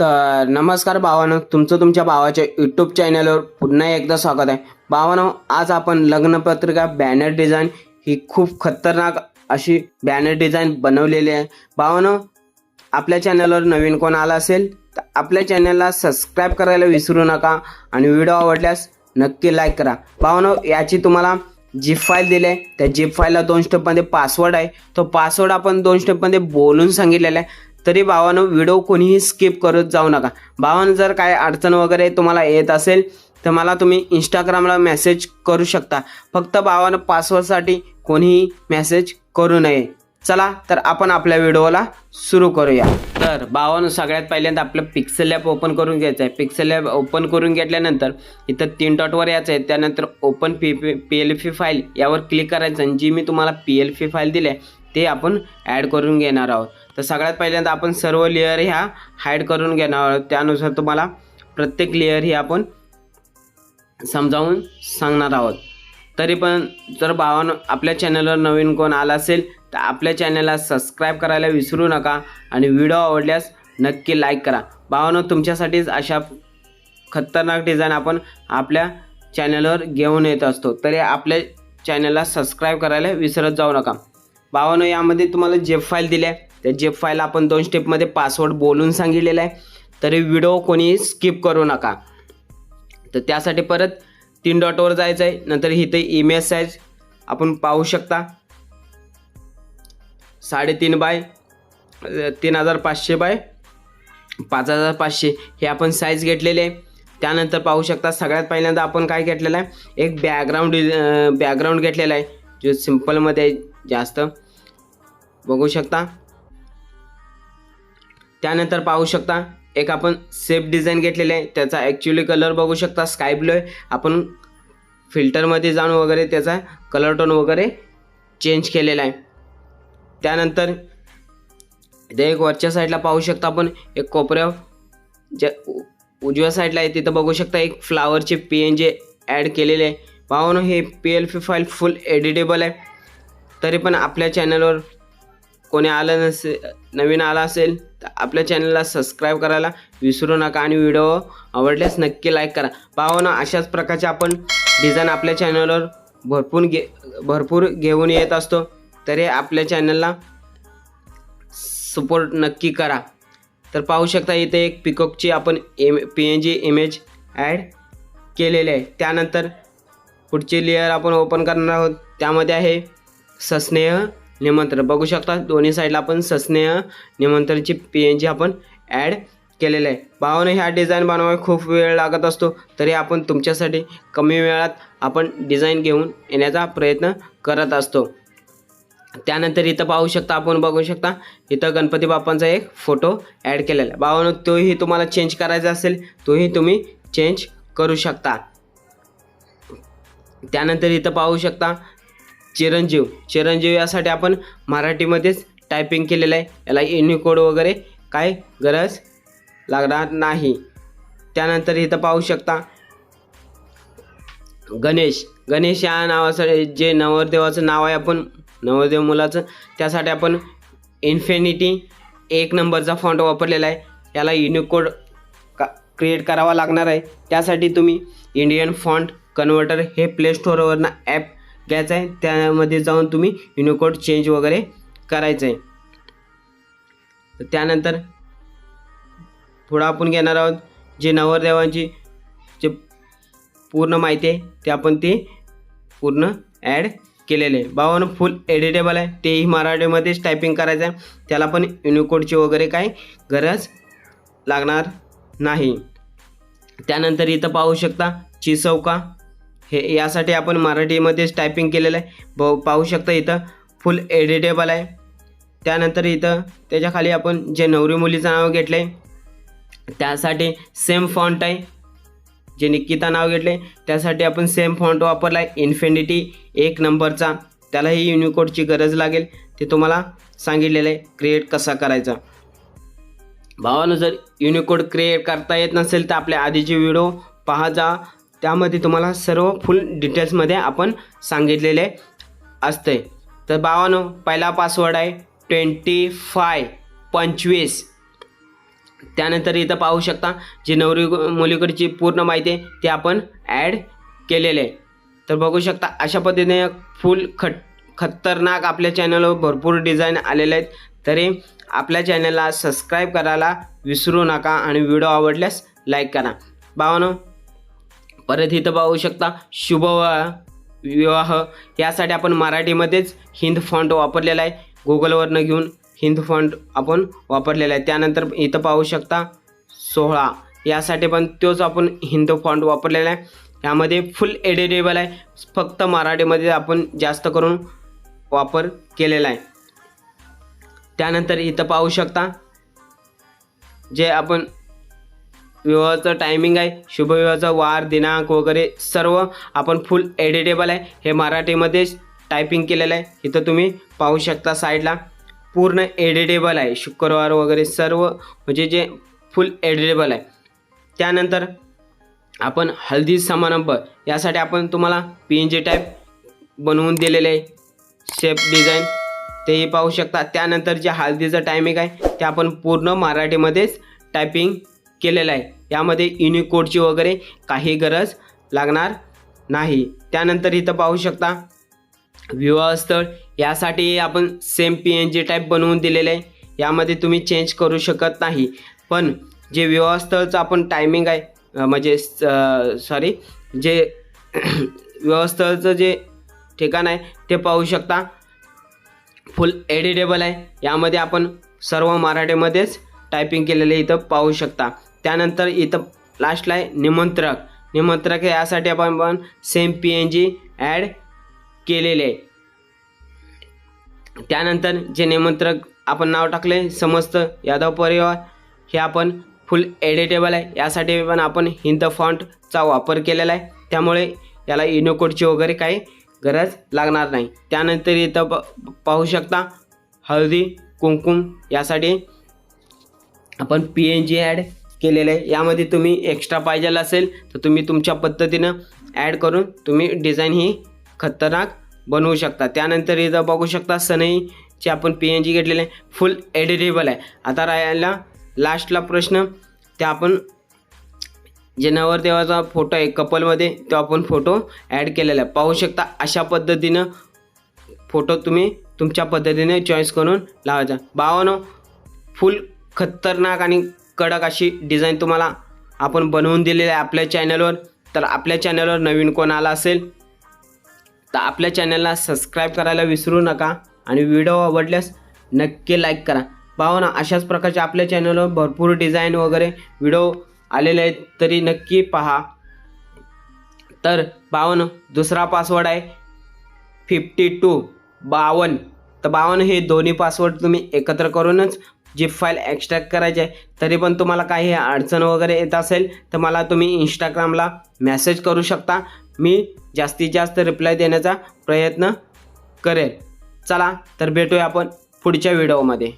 तर नमस्कार भावानं तुमचं तुमच्या भावाच्या यूट्यूब चॅनलवर पुन्हा एकदा स्वागत आहे. भावानं आज आपण लग्नपत्रिका बॅनर डिझाईन ही खूप खतरनाक अशी बॅनर डिझाईन बनवलेली आहे. भावानं आपल्या चॅनलवर नवीन कोण आला असेल तर आपल्या चॅनलला सबस्क्राईब करायला विसरू नका आणि व्हिडिओ आवडल्यास नक्की लाईक करा. भावानं याची तुम्हाला जीप फाईल दिली आहे. त्या जीप फाईलला दोन स्टेपमध्ये पासवर्ड आहे. तो पासवर्ड आपण दोन स्टेपमध्ये बोलून सांगितलेला आहे. तरी भावानं व्हिडिओ कोणीही स्किप करत जाऊ नका. भावानं जर काय अडचण वगैरे तुम्हाला येत असेल तर मला तुम्ही इंस्टाग्रामला मेसेज करू शकता. फक्त भावानं पासवर्डसाठी कोणीही मेसेज करू नये. चला तर आपण आपल्या व्हिडिओला सुरू करूया. तर भावानं सगळ्यात पहिल्यांदा आपलं पिक्सेल ॲप ओपन करून घ्यायचं आहे. पिक्सेल ॲप ओपन करून घेतल्यानंतर इथं तीन डॉटवर यायचं आहे. त्यानंतर open P P P L fee file यावर क्लिक करायचं आणि जी मी तुम्हाला पी एल फी फाईल दिली आहे ते आपण ॲड करून घेणार आहोत. तर सगळ्यात पहिल्यांदा आपण सर्व लेअर ह्या हाईड करून घेणार आहोत. त्यानुसार तुम्हाला प्रत्येक लेअर ही आपण समजावून सांगणार आहोत. तरी पण जर भावानं आपल्या चॅनलवर नवीन कोण आला असेल तर आपल्या चॅनलला सबस्क्राईब करायला विसरू नका आणि व्हिडिओ आवडल्यास नक्की लाईक करा. भावानं तुमच्यासाठीच अशा खतरनाक डिझाईन आपण आपल्या चॅनलवर घेऊन येत असतो. तरी आपल्या चॅनलला सबस्क्राईब करायला विसरत जाऊ नका. भावानं यामध्ये तुम्हाला जेफ फाईल दिल्या आहे त्या जेफ फाईल आपण दोन स्टेपमध्ये पासवर्ड बोलून सांगितलेला आहे तरी व्हिडिओ कोणी स्किप करू नका. तर त्यासाठी परत तीन डॉटवर जायचं आहे नंतर इथे इमेज साईज आपण पाहू शकता. साडेतीन बाय तीन हजार पाचशे बाय पाच हजार पाचशे. हे आपण साईज घेतलेले आहे. त्यानंतर पाहू शकता सगळ्यात पहिल्यांदा आपण काय घेतलेलं आहे? एक बॅकग्राऊंड बॅकग्राऊंड घेतलेला आहे जो सिम्पलमध्ये आहे जास्त. बघू शकता. त्यानंतर पाहू शकता एक आपण सेफ डिझाईन घेतलेले आहे. त्याचा ॲक्च्युली कलर बघू शकता स्काय ब्लू आहे. आपण फिल्टरमध्ये जाऊन वगैरे त्याचा कलर टोन वगैरे चेंज केलेला आहे. त्यानंतर इथे एक वरच्या साईडला पाहू शकता आपण एक कोपऱ्या ज्या उ- उजव्या साईडला आहे तिथं बघू शकता एक फ्लावरचे पी एन जे ॲड केलेले आहे. पाहून हे P L P file full editable आहे. तरी पण आपल्या चॅनलवर कोणी आलं नसे नवीन आला असेल तर आपल्या चॅनलला सबस्क्राईब करायला विसरू नका आणि व्हिडिओ आवडल्यास नक्की लाईक करा. पाहून अशाच प्रकारचे आपण डिझाईन आपल्या चॅनलवर भरपूर घे भरपूर घेऊन येत असतो. तरी आपल्या चॅनलला सपोर्ट नक्की करा. तर पाहू शकता इथे एक पिकॉकची आपण M P N G image add केलेली आहे. त्यानंतर पुढचे लेअर आपण ओपन करणार आहोत. त्यामध्ये आहे सस्नेह निमंत्रण. बघू शकता दोन्ही साईडला आपण सस्नेह निमंत्रणची पी एन जी आपण ॲड केलेलं आहे. भावानं ह्या डिझाईन बनवायला खूप वेळ लागत असतो तरी आपण तुमच्यासाठी कमी वेळात आपण डिझाईन घेऊन येण्याचा प्रयत्न करत असतो. त्यानंतर इथं पाहू शकता आपण बघू शकता इथं गणपती बाप्पांचा एक फोटो ॲड केलेला आहे. भावानं तोही तुम्हाला चेंज करायचा असेल तोही तुम्ही चेंज करू शकता. त्यानंतर इथं पाहू शकता चिरंजीव. चिरंजीव यासाठी आपण मराठीमध्येच टायपिंग केलेलं आहे. याला युनिकोड वगैरे काय गरज लागणार नाही. त्यानंतर इथं पाहू शकता. गणेश. गणेश या नावासाठी जे नवरदेवाचं नाव आहे आपण नवरदेव मुलाचं त्यासाठी आपण इन्फिनिटी एक नंबरचा फॉन्ट वापरलेला आहे. याला युनिकोड का क्रिएट करावा लागणार आहे. त्यासाठी तुम्ही इंडियन फॉन्ट कन्व्हर्टर हे प्ले स्टोअरवरनं ॲप घ्यायचं आहे. त्यामध्ये जाऊन तुम्ही युनिकोड चेंज वगैरे करायचं आहे. त्यानंतर थोडं आपण घेणार आहोत जे नवरदेवांची जे पूर्ण माहिती आहे ते आपण ते पूर्ण ॲड केलेले आहे. फुल एडिटेबल आहे. तेही मराठीमध्येच टायपिंग करायचं आहे. त्याला पण युनिकोडची वगैरे काही गरज लागणार नाही. त्यानंतर इथं पाहू शकता चिसौका हे यासाठी आपण मराठीमध्येच टायपिंग केलेलं आहे. ब पाहू शकता इथं फुल एडिटेबल आहे. त्यानंतर इथं त्याच्याखाली आपण जे नवरी मुलीचं नाव घेतलं आहे त्यासाठी सेम फॉन्ट आहे. जे निकिता नाव घेतले त्यासाठी आपण सेम फॉन्ट वापरला आहे इन्फिनिटी एक नंबरचा. त्यालाही युनिकोडची गरज लागेल. ते तुम्हाला सांगितलेलं आहे क्रिएट कसा करायचा. भावानं जर युनिकोड क्रिएट करता येत नसेल तर आपल्या आधीचे व्हिडिओ पहा जा. त्यामध्ये तुम्हाला सर्व फुल डिटेल्समध्ये आपण सांगितलेले असते तर बावानो पहिला पासवर्ड आहे ट्वेंटी फाय पंचवीस. त्यानंतर इथं पाहू शकता जी नवरी मुलीकडची पूर्ण माहिती आहे ती आपण ॲड केलेले आहे. तर बघू शकता अशा पद्धतीने फुल खट खतरनाक आपल्या चॅनलवर भरपूर डिझाईन आलेले आहेत. तरी आपल्या चॅनलला सबस्क्राईब करायला विसरू नका आणि व्हिडिओ आवडल्यास लाईक करा. भावानो परत इथं पाहू शकता शुभ विवाह. यासाठी आपण मराठीमध्येच हिंद फॉन्ट वापरलेला आहे. गुगलवरनं घेऊन हिंद फॉन्ट आपण वापरलेला आहे. त्यानंतर इथं पाहू शकता सोहळा. यासाठी पण तोच आपण हिंद फॉन्ट वापरलेला आहे. यामध्ये फुल एडिटेबल आहे. फक्त मराठीमध्ये आपण जास्त करून वापर केलेला आहे. त्यानंतर इथं पाहू शकता जे आपण विवाहाचं टायमिंग आहे. शुभविवाहाचा वार दिनांक वगैरे सर्व आपण फुल एडिटेबल आहे. हे मराठीमध्येच टायपिंग केलेलं आहे. इथं तुम्ही पाहू शकता साईडला पूर्ण एडिटेबल आहे. शुक्रवार वगैरे सर्व म्हणजे जे फुल एडिटेबल आहे. त्यानंतर आपण हल्दी समारंभ. यासाठी आपण तुम्हाला पी एन जी टाईप बनवून दिलेले आहे. शेप डिझाईन तेही पाहू शकता. त्यानंतर जे हळदीचं टायमिंग आहे ते आपण पूर्ण मराठीमध्येच टायपिंग केलेलं आहे. यामध्ये युनिकोडची वगैरे काही गरज लागणार नाही. त्यानंतर इथं पाहू शकता विवाहस्थळ. यासाठी आपण same P N G type बनवून दिलेलं आहे. यामध्ये तुम्ही चेंज करू शकत नाही. पण जे विवाहस्थळचं आपण टायमिंग आहे म्हणजे सॉरी जे विवाहस्थळचं जे ठिकाण आहे ते पाहू शकता. फुल एडिटेबल आहे. यामध्ये आपण सर्व मराठीमध्येच टायपिंग केलेले इथं पाहू शकता. त्यानंतर इथं लास्टला आहे निमंत्रक. निमंत्रक यासाठी आपण पण same P N G add केलेले आहे. त्यानंतर जे निमंत्रक आपण नाव टाकले समस्त यादव परिवार हे आपण फुल एडिटेबल आहे. यासाठी पण आपण हिंद फॉन्टचा वापर केलेला आहे. त्यामुळे याला इनोकोडची वगैरे काही गरज लागणार नाही. त्यानंतर इथं प पाहू शकता हळदी कुंकुम यासाठी आपण पी एन जी ॲड केलेलं आहे. यामध्ये तुम्ही एक्स्ट्रा पाहिजे असेल तर तुम्ही तुमच्या पद्धतीनं ॲड करून तुम्ही डिझाईन ही खतरनाक बनवू शकता. त्यानंतर इथं बघू शकता सनईचे आपण पी एन जी घेतलेले आहे. फुल एडिटेबल आहे. आता राहायला लास्टला प्रश्न ते आपण जे नवरदेवाचा फोटो आहे कपलमध्ये तो आपण फोटो ॲड केलेला आहे. पाहू शकता अशा पद्धतीनं फोटो तुम्ही तुमच्या पद्धतीने चॉईस करून लावायचा. भावानो फुल खतरनाक आणि कडक अशी डिझाईन तुम्हाला आपण बनवून दिलेली आहे आपल्या चॅनलवर तर आपल्या चॅनलवर नवीन कोण आला असेल तर आपल्या चॅनलला सबस्क्राईब करायला विसरू नका आणि व्हिडिओ आवडल्यास नक्की लाईक करा. भावाना अशाच प्रकारचे आपल्या चॅनलवर भरपूर डिझाईन वगैरे व्हिडिओ आलेले आहेत तरी नक्की पहा. तर बावन्न दुसरा पासवर्ड आहे फिफ्टी टू बावन्न तर बावन्न हे दोन्ही पासवर्ड तुम्ही एकत्र करूनच जी फाईल एक्स्ट्रॅक्ट करायची आहे तरी पण तुम्हाला काही अडचण वगैरे येत असेल तर मला तुम्ही इंस्टाग्रामला मेसेज करू शकता. मी जास्तीत जास्त रिप्लाय देण्याचा प्रयत्न करेल. चला तर भेटूया आपण पुढच्या व्हिडिओमध्ये